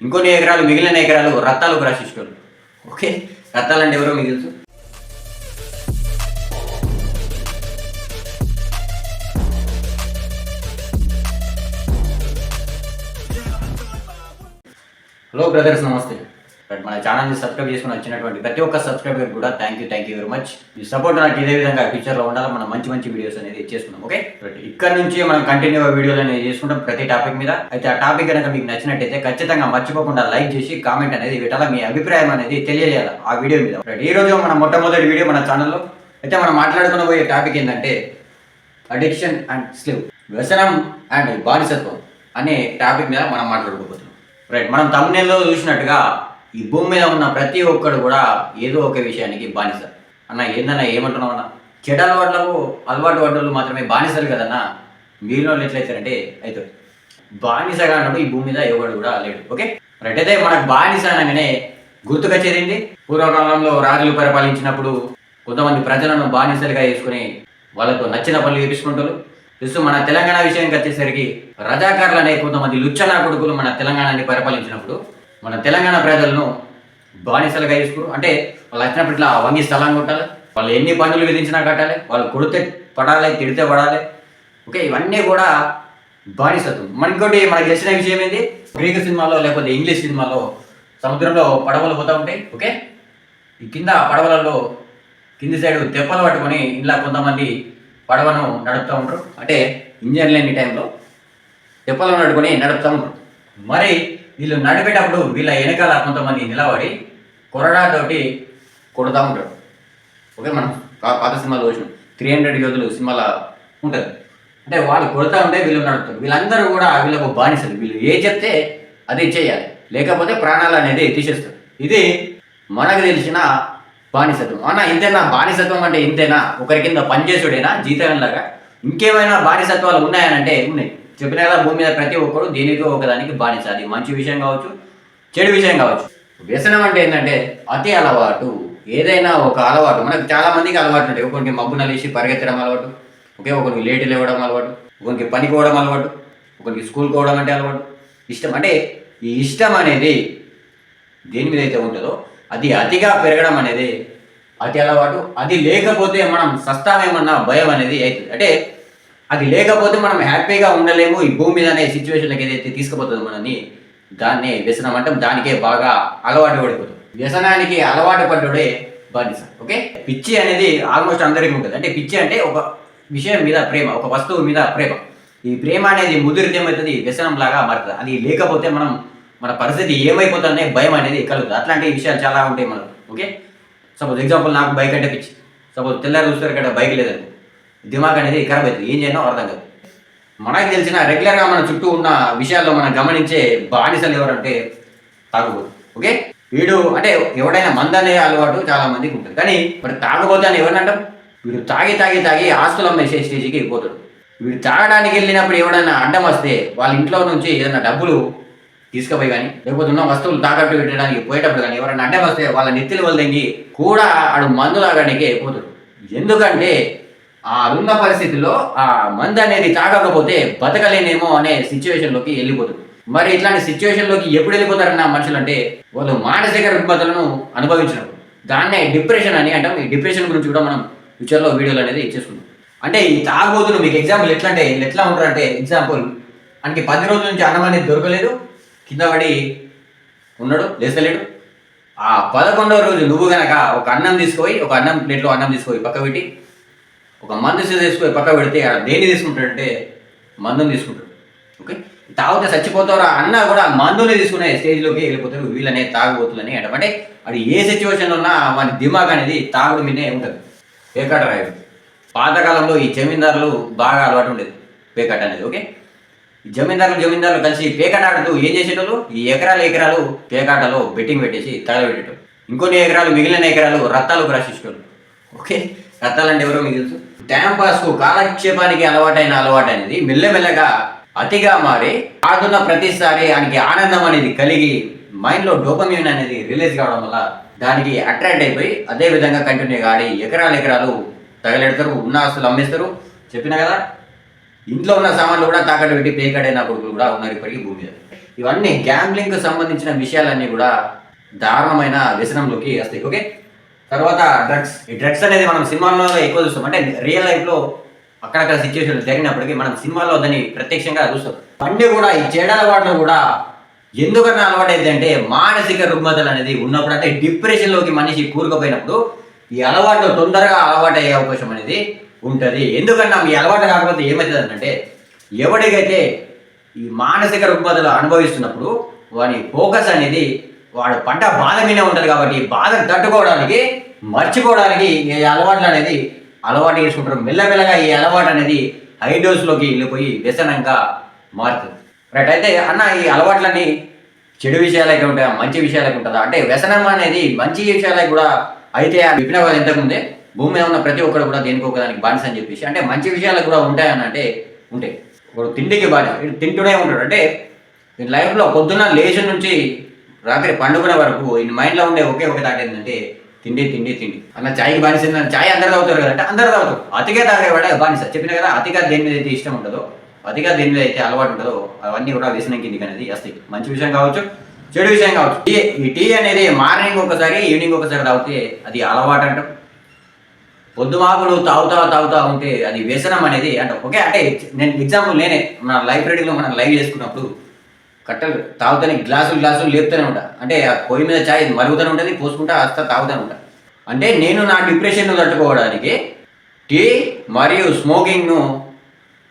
ఇంకొన్ని ఎకరాలు మిగిలిన ఎకరాలు రత్తాలకు రాసిస్తారు ఓకే? రత్తాలు అంటే ఎవరో మీకు తెలుసు? హలో బ్రదర్స్ నమస్తే. మన ఛానల్ని సబ్స్క్రైబ్ చేసుకుని వచ్చినటువంటి ప్రతి ఒక్క సబ్స్క్రైబర్ కూడా thank you thank you very much ఈ సపోర్ట్ నాకు ఇదే విధంగా ఫ్యూచర్లో ఉండాలి. మనం మంచి మంచి వీడియోస్ అనేది చేసుకున్నాం ఓకే బట్ ఇక్కడ నుంచి మనం కంటిన్యూ వీడియోలు అనేది చేసుకుంటాం ప్రతి టాపిక్ మీద. అయితే ఆ టాపిక్ కనుక మీకు నచ్చినట్టయితే ఖచ్చితంగా మర్చిపోకుండా లైక్ చేసి కామెంట్ అనేది పెట్టాలా మీ అభిప్రాయం అనేది తెలియజేయాలి ఆ వీడియో మీద. Right, ఈ రోజు మన మొట్టమొదటి వీడియో మన ఛానల్లో అయితే మనం మాట్లాడుకున్న పోయే టాపిక్ ఏంటంటే అడిక్షన్ అండ్ స్లివ్ వ్యసనం అండ్ బానిసత్వం అనే టాపిక్ మీద మనం మాట్లాడుకోబోతున్నాం. రైట్ మనం తమిళలో చూసినట్టుగా ఈ భూమి మీద ఉన్న ప్రతి ఒక్కడు కూడా ఏదో ఒక విషయానికి బానిస అన్న ఏందన్నా ఏమంటున్నావు అన్న? చెడు అలవాట్లకు అలవాటు పడ్డలు మాత్రమే బానిసలు కదన్నా? మీలో వాళ్ళు ఎట్లయితారంటే అయితే బానిసగా అన్నప్పుడు ఈ భూమి మీద ఎవడు కూడా లేడు. ఓకే? రైట్ అయితే మనకు బానిస అనగానే గుర్తుకొచ్చేది పూర్వకాలంలో రాజులు పరిపాలించినప్పుడు కొంతమంది ప్రజలను బానిసలుగా వేసుకుని వాళ్ళతో నచ్చిన పనులు చేపించుకుంటారు తెలుసు మన తెలంగాణ విషయానికి వచ్చేసరికి రజాకారులు అనే కొంతమంది లుచ్చనా కొడుకులు మన తెలంగాణని పరిపాలించినప్పుడు మన తెలంగాణ ప్రజలను బానిసలుగా తీసుకురు అంటే వాళ్ళు వచ్చినప్పుడు ఇట్లా వంగి స్థలం కొట్టాలి. వాళ్ళు ఎన్ని పనులు విధించినా కట్టాలి. వాళ్ళు కొడితే పడాలి తిడితే పడాలి. ఓకే ఇవన్నీ కూడా బానిసత్వం. మన ఇంకోటి మనకి తెలిసిన విషయం ఏంటి గ్రీక్ సినిమాలో లేకపోతే ఇంగ్లీష్ సినిమాలో సముద్రంలో పడవలు పోతూ ఉంటాయి. ఓకే? ఈ కింద పడవలలో కింది సైడ్ తెప్పలు పట్టుకొని ఇలా కొంతమంది పడవను నడుపుతూ ఉంటారు. అంటే ఇంజన్ లేని టైంలో తెప్పలు నడుపుకొని నడుపుతూ ఉంటారు. మరి వీళ్ళు నడిపేటప్పుడు వీళ్ళ వెనకాల కొంతమంది నిలబడి కొరడాతోటి కొడుతూ ఉంటారు. ఓకే మనం పాత సినిమాలు చూసినాం. త్రీ హండ్రెడ్ యోధులు సినిమాలో ఉంటుంది. అంటే వాళ్ళు కొడతా ఉంటే వీళ్ళు నడుపుతారు. వీళ్ళందరూ కూడా వీళ్ళకు బానిసలు. వీళ్ళు ఏ చెప్తే అది చేయాలి. లేకపోతే ప్రాణాలు అనేది తీసేస్తారు. ఇది మనకు తెలిసిన బానిసత్వం. అన్న ఇంతేనా బానిసత్వం అంటే ఇంతేనా? ఒకరి కింద పనిచేసుడేనా? జీతంలాగా ఇంకేమైనా బానిసత్వాలు ఉన్నాయనంటే ఉన్నాయి. చెప్పిన కదా భూమి మీద ప్రతి ఒక్కరు దేనికో ఒకదానికి బానిస. అది మంచి విషయం కావచ్చు చెడు విషయం కావచ్చు. వ్యసనం అంటే ఏంటంటే అతి అలవాటు. ఏదైనా ఒక అలవాటు. మనకు చాలా మందికి అలవాటు ఉంటాయి. ఒకరికి మబ్బున లేచి పరిగెత్తడం అలవాటు ఒకే ఒకరికి లేటు లేవడం అలవాటు ఒకరికి పనికోవడం అలవాటు ఒకరికి స్కూల్ పోవడం అంటే అలవాటు. ఇష్టం అంటే ఈ ఇష్టం అనేది దేని మీద అయితే ఉంటుందో అది అతిగా పెరగడం అనేది అతి అలవాటు. అది లేకపోతే మనం సస్తామేమన్నా భయం అనేది అవుతుంది. అంటే అది లేకపోతే మనం హ్యాపీగా ఉండలేము. ఈ భూమి మీద అనే సిచ్యువేషన్లకు ఏదైతే తీసుకుపోతుందో మనని దాన్నే వ్యసనం అంటే. దానికే బాగా అలవాటు పడిపోతుంది వ్యసనానికి అలవాటు పడ్డోడే బానిస. ఓకే? పిచ్చి అనేది ఆల్మోస్ట్ అందరికీ ఉంటుంది. అంటే పిచ్చి అంటే ఒక విషయం మీద ప్రేమ ఒక వస్తువు మీద ప్రేమ. ఈ ప్రేమ అనేది ముదిరితే ఏమవుతుంది? వ్యసనం లాగా మారుతుంది. అది లేకపోతే మనం మన పరిస్థితి ఏమైపోతుందనే భయం అనేది కలుగుతుంది. అట్లాంటి విషయాలు చాలా ఉంటాయి మనకు ఓకే? సపోజ్ ఎగ్జాంపుల్ నాకు బైక్ అంటే పిచ్చి. సపోజ్ తెల్లారి చూస్తారు కదా బైక్ లేదని. దిమాగ్ అనేది ఖరాబ్ అవుతుంది. ఏం చేయనో అర్థం కాదు. మనకు తెలిసిన రెగ్యులర్గా మన చుట్టూ ఉన్న విషయాల్లో మనం గమనించే బానిసలు ఎవరంటే తాగుబోతు. ఓకే? వీడు అంటే ఎవడైనా మందనే అలవాటు చాలా మందికి ఉంటుంది. కానీ మరి తాగబోతే అని ఎవరినంటాం వీడు తాగి తాగి తాగి ఆస్తులు అమ్మేసే స్టేజ్కి వెళ్ళిపోతాడు. వీడు తాగడానికి వెళ్ళినప్పుడు ఎవడైనా అడ్డం వస్తే వాళ్ళ ఇంట్లో నుంచి ఏదైనా డబ్బులు తీసుకుపోయి కానీ లేకపోతే ఉన్న వస్తువులు తాకట్టు పెట్టడానికి పోయేటప్పుడు కానీ ఎవరైనా అడ్డం వస్తే వాళ్ళ నెత్తిలు వదిలింగి కూడా ఆడు మందు తాగడానికి పోతాడు. ఎందుకంటే ఆ ఉన్న పరిస్థితిలో ఆ మందు అనేది తాగకపోతే బతకలేనేమో అనే సిచ్యువేషన్లోకి వెళ్ళిపోతుంది. మరి ఇట్లాంటి సిచ్యువేషన్లోకి ఎప్పుడు వెళ్ళిపోతారన్న మనుషులు అంటే వాళ్ళు మానసిక రుగ్మతలను అనుభవించినప్పుడు దాన్నే డిప్రెషన్ అని అంటాం. ఈ డిప్రెషన్ గురించి కూడా మనం ఫ్యూచర్లో వీడియోలు అనేది చేసుకుంటాం అంటే ఈ తాగుబోతులు మీకు ఎగ్జాంపుల్ ఎట్లా అంటే ఎట్లా ఉంటారంటే ఎగ్జాంపుల్ అంటే పది రోజుల నుంచి అన్నం అనేది దొరకలేదు కింద పడి ఉన్నాడు లేస్తలేడు. ఆ పదకొండవ రోజు నువ్వు గనక ఒక అన్నం తీసుకుపోయి ఒక అన్నం ప్లేట్లో అన్నం తీసుకుపోయి పక్క పెట్టి మందు తీసుకొని పక్క పెడితే దేన్ని తీసుకుంటాడంటే మందుని తీసుకుంటాడు. ఓకే? తాగితే చచ్చిపోతారా అన్నా కూడా మందుని తీసుకునే స్టేజ్లోకి వెళ్ళిపోతారు. వీళ్ళనే తాగుబోతులని అంటాం అంటే అది ఏ సిచ్యువేషన్ ఉన్నా వాని దిమాగ్ అనేది తాగుడు మీదే ఉంటుంది. పేకాట రాయడం. పాతకాలంలో ఈ జమీందారులు బాగా అలవాటు ఉండేది పేకాట అనేది. ఓకే? జమీందారులు జమీందారులు కలిసి పేకాట ఆడుతూ ఏం చేసేటోళ్ళు? ఈ ఎకరాలు ఎకరాలు పేకాటలో బెట్టింగ్ పెట్టేసి తగలబెట్టేటోళ్ళు. ఇంకొన్ని ఎకరాలు మిగిలిన ఎకరాలు రత్తాలు రాసిస్తోళ్ళు ఓకే? రత్తాలు అంటే ఎవరో మీకు తెలుసు? టైం పాస్కు కాలక్షేపానికి అలవాటైన అలవాటు అనేది మెల్లమెల్లగా అతిగా మారి ఆడుతున్న ప్రతిసారి ఆయనకి ఆనందం అనేది కలిగి మైండ్లో డోపమ్యూన్ అనేది రిలీజ్ కావడం వల్ల దానికి అట్రాక్ట్ అయిపోయి అదే విధంగా కంటిన్యూగా ఆడి ఎకరాలు ఎకరాలు తగలెడతారు ఉన్న ఆస్తులు అమ్మేస్తారు. చెప్పినా కదా ఇంట్లో ఉన్న సామాన్లు కూడా తాకట్టు పెట్టి పేకడైన కొడుకులు కూడా ఉన్నారు ఇప్పటికీ భూమి మీద. ఇవన్నీ గ్యాంబ్లింగ్ సంబంధించిన విషయాలన్నీ కూడా దారుణమైన వ్యసనంలోకి వస్తాయి. ఓకే తర్వాత డ్రగ్స్. ఈ డ్రగ్స్ అనేది మనం సినిమాల్లో ఎక్కువ చూస్తాం. అంటే రియల్ లైఫ్లో అక్కడక్కడ సిచ్యువేషన్ జరిగినప్పటికీ మనం సినిమాల్లో దాన్ని ప్రత్యక్షంగా చూస్తాం. బండి కూడా ఈ చెడు అలవాట్లు కూడా ఎందుకన్నా అలవాటు అంటే మానసిక రుగ్మతలు అనేది ఉన్నప్పుడు అంటే డిప్రెషన్లోకి మనిషి కూరుకుపోయినప్పుడు ఈ అలవాటు తొందరగా అలవాటు అయ్యే అవకాశం అనేది ఉంటుంది. ఎందుకన్నా ఈ అలవాటు కాకపోతే ఏమవుతుంది అంటే ఎవడికైతే ఈ మానసిక రుగ్మతలు అనుభవిస్తున్నప్పుడు వాని ఫోకస్ అనేది వాడు పంట బాధ మీద ఉంటారు కాబట్టి బాధ తట్టుకోవడానికి మర్చిపోవడానికి ఈ అలవాట్లు అనేది అలవాటు చేసుకుంటారు. మెల్లమెల్లగా ఈ అలవాటు అనేది హై డోస్లోకి వెళ్ళిపోయి వ్యసనంగా మారుతుంది. రైట్ అయితే అన్న ఈ అలవాట్లన్నీ చెడు విషయాలకి ఉంటాయా? మంచి విషయాలకి ఉంటుందా? అంటే వ్యసనం అనేది మంచి విషయాలకి కూడా అయితే ఆ విపిన వాళ్ళు భూమి మీద ఉన్న ప్రతి ఒక్కరు కూడా దేనికి ఒకదానికి బానిస అని చెప్పేసి అంటే మంచి విషయాలకు కూడా ఉంటాయని అంటే ఉంటాయి. ఇప్పుడు తిండికి బానిస తింటూనే ఉంటాడు. అంటే లైఫ్లో పొద్దున్న లేచి నుంచి రాత్రి పండుకునే వరకు ఈ మైండ్లో ఉండే ఒకే ఒక థాట్ ఏంటంటే తిండి తిండి తిండి. అన్న చాయ్కి బానిస చాయ్ అందరు తాగుతారు కదా అందరు తాగుతారు. అతిగా తాగేవాడే బానిస. చెప్పిన కదా అతిగా దేని మీద అయితే ఇష్టం ఉంటుందో అతిగా దేని మీద అయితే అలవాటు ఉండదో అవన్నీ కూడా వ్యసనం కిందికి అనేది వస్తాయి. మంచి విషయం కావచ్చు చెడు విషయం కావచ్చు. టీ ఈ టీ అనేది మార్నింగ్ ఒకసారి ఈవినింగ్ ఒకసారి తాగితే అది అలవాటు అంటాం. పొద్దుమాకులు తాగుతా తాగుతా ఉంటే అది వ్యసనం అనేది అంటే ఓకే అంటే నేను ఎగ్జాంపుల్ నేనే. మన లైబ్రరీలో మనం లైవ్ చేసుకున్నప్పుడు కట్టలు తాగుతానే గ్లాసులు గ్లాసులు లేపుతూనే ఉంటా. అంటే ఆ పొయ్యి మీద చాయ్ మరుగుతూనే ఉంటుంది పోసుకుంటా వస్తా తాగుతూనే ఉంటా. అంటే నేను నా డిప్రెషన్ను తట్టుకోవడానికి టీ మరియు స్మోకింగ్ను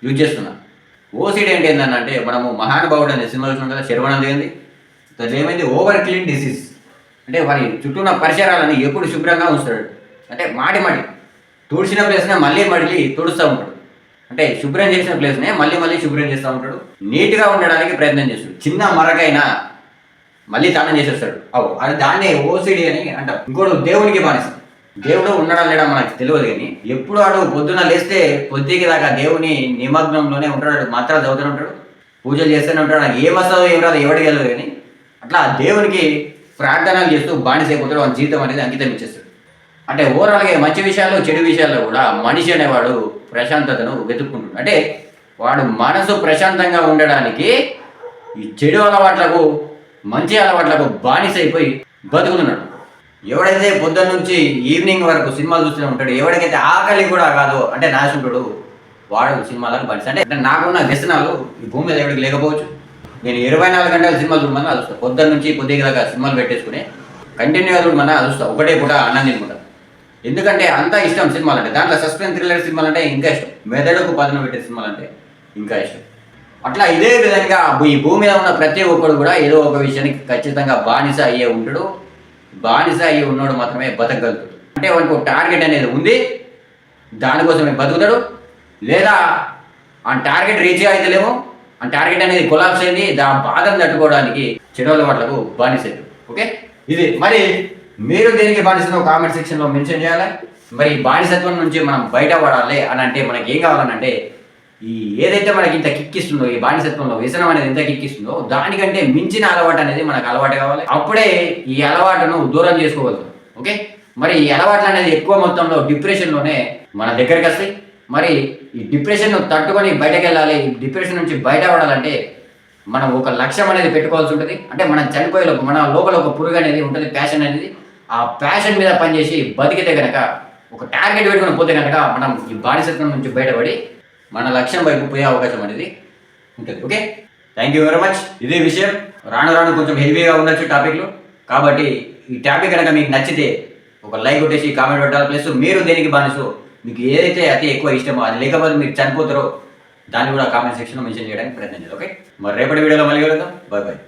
యూజ్ చేస్తున్నా. ఓసిడి ఏంటి ఏంటంటే మనము మహానుభావుడు అనే సినిమా చూసినాం కదా శర్వణం దిగింది దాంట్లో ఏమైంది? ఓవర్ క్లీన్ డిసీజ్ అంటే వారి చుట్టూ ఉన్న పరిసరాలని ఎప్పుడు శుభ్రంగా ఉంచుతాడు. అంటే మాటి మాటి తుడిచిన ప్లేస్నే మళ్ళీ మడిలి తుడుస్తూ ఉంటాడు. అంటే శుభ్రం చేసిన ప్లేస్నే మళ్ళీ మళ్ళీ శుభ్రం చేస్తూ ఉంటాడు. నీట్గా ఉండడానికి ప్రయత్నం చేస్తాడు. చిన్న మరకైనా మళ్ళీ తానం చేసేస్తాడు. అవు అది దాన్నే ఓసిడి అని అంటారు ఇంకోటి దేవునికి బానిస్తాడు దేవుడు ఉండడం లేడా మనకు తెలియదు కానీ ఎప్పుడు వాడు పొద్దున లేస్తే పొద్దుకి దాకా దేవుని నిమగ్నంలోనే ఉంటాడు. మాత్రం చదువుతూనే ఉంటాడు. పూజలు చేస్తూనే ఉంటాడు. నాకు ఏం వస్తుందో ఏం రాదు ఎవరికి తెలియదు కానీ అట్లా దేవునికి ప్రార్థనలు చేస్తూ బానిసైపోతాడు వాళ్ళ జీవితం అనేది అంకితం ఇచ్చేస్తాడు. అంటే ఓవరాల్గా మంచి విషయాల్లో చెడు విషయాల్లో కూడా మనిషి అనేవాడు ప్రశాంతతను వెతుక్కుంటున్నాడు. అంటే వాడు మనసు ప్రశాంతంగా ఉండడానికి ఈ చెడు అలవాట్లకు మంచి అలవాట్లకు బానిస అయిపోయి బతుకుతున్నాడు. ఎవడైతే పొద్దున్న నుంచి ఈవినింగ్ వరకు సినిమాలు చూస్తూనే ఉంటాడు ఎవరికైతే ఆకలి కూడా కాదు అంటే నాశుంటాడు వాడు సినిమాలకు బానిస. అంటే అంటే నాకున్న వ్యసనాలు ఈ భూమి మీద ఎవరికి లేకపోవచ్చు. నేను ఇరవై నాలుగు గంటల సినిమాలు చూడమని అదుస్తా పొద్దున్న నుంచి కొద్దిగా సినిమాలు పెట్టేసుకుని కంటిన్యూగా చూడమని అదుస్తా ఒకటే పూట అన్నం తినుకుంటా ఎందుకంటే అంత ఇష్టం సినిమాలు అంటే దాంట్లో సస్పెన్స్ థ్రిల్లర్ సినిమాలు అంటే ఇంకా ఇష్టం. మెదడుకు పదన పెట్టే సినిమాలు అంటే ఇంకా ఇష్టం. అట్లా ఇదే విధంగా ఈ భూమి మీద ఉన్న ప్రతి ఒక్కడు కూడా ఏదో ఒక విషయానికి ఖచ్చితంగా బానిస అయ్యే ఉంటాడు. బానిస అయ్యి ఉన్నాడు మాత్రమే బతకగలుగుతాడు. అంటే వానికి ఒక టార్గెట్ అనేది ఉంది. దానికోసమే బతుకుతాడు. లేదా ఆ టార్గెట్ రీచ్ అయితేలేమో ఆ టార్గెట్ అనేది కొలాప్స్ అయింది. దాని బాధను తట్టుకోవడానికి చెడు అలవాట్లకు బానిసైదు ఓకే ఇది మరి మీరు దేనికి బానిసలో కామెంట్ సెక్షన్లో మెన్షన్ చేయాలి? మరి బానిసత్వం నుంచి మనం బయటపడాలి అని అంటే మనకి ఏం కావాలనంటే ఈ ఏదైతే మనకి ఇంత కిక్కిస్తుందో ఈ బానిసత్వంలో వ్యసనం అనేది ఎంత కిక్కిస్తుందో దానికంటే మించిన అలవాటు అనేది మనకు అలవాటు కావాలి. అప్పుడే ఈ అలవాటును దూరం చేసుకోగలుగుతాం. ఓకే? మరి ఈ అలవాట్లు అనేది ఎక్కువ మొత్తంలో డిప్రెషన్లోనే మన దగ్గరికి వస్తాయి. మరి ఈ డిప్రెషన్ను తట్టుకొని బయటకు వెళ్ళాలి ఈ డిప్రెషన్ నుంచి బయటపడాలంటే మనం ఒక లక్ష్యం అనేది పెట్టుకోవాల్సి ఉంటుంది. అంటే మనం చనిపోయే మన లోపల ఒక పురుగు అనేది ఉంటుంది ప్యాషన్ అనేది. ఆ ప్యాషన్ మీద పనిచేసి బతికితే కనుక ఒక టార్గెట్ పెట్టుకుని పోతే కనుక మనం ఈ బానిసత్వం నుంచి బయటపడి మన లక్ష్యం వైపు పోయే అవకాశం అనేది ఉంటుంది. Okay thank you very much ఇదే విషయం. రాను రాను కొంచెం హెవీగా ఉండొచ్చు టాపిక్లు కాబట్టి ఈ టాపిక్ కనుక మీకు నచ్చితే ఒక లైక్ కొట్టేసి కామెంట్ పెట్టాలి ప్లస్ మీరు దేనికి బానిసో మీకు ఏదైతే అతి ఎక్కువ ఇష్టమో అది లేకపోతే మీరు చనిపోతారో దాన్ని కూడా కామెంట్ సెక్షన్లో మెన్షన్ చేయడానికి ప్రయత్నం చేయాలి ఓకే మరి రేపటి వీడియోలో మళ్ళీ కలుద్దాం. Bye bye